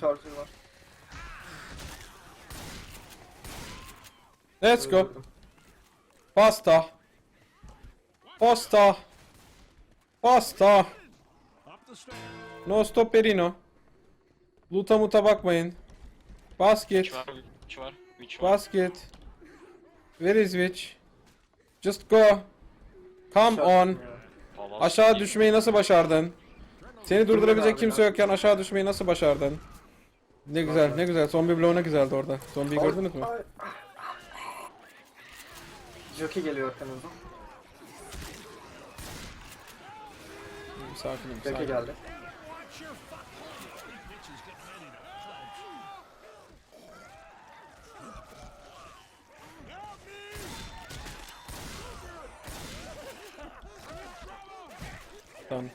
charger var. Let's go. Pasta. Pasta. Pasta. No stop perino. Luta muta bakmayın. Basket. Witch var, witch var, witch var. Basket. Where is witch? Just go. Come on. Aşağı düşmeyi nasıl başardın? Seni durdurabilecek kimse yokken aşağı düşmeyi nasıl başardın? Ne güzel, ne güzel. Zombi bloğu ne güzeldi orada. Zombiyi gördünüz mü? Ay. Jockey geliyor arkanızdan. Sakinim, Jockey sakin. geldi. Tamam.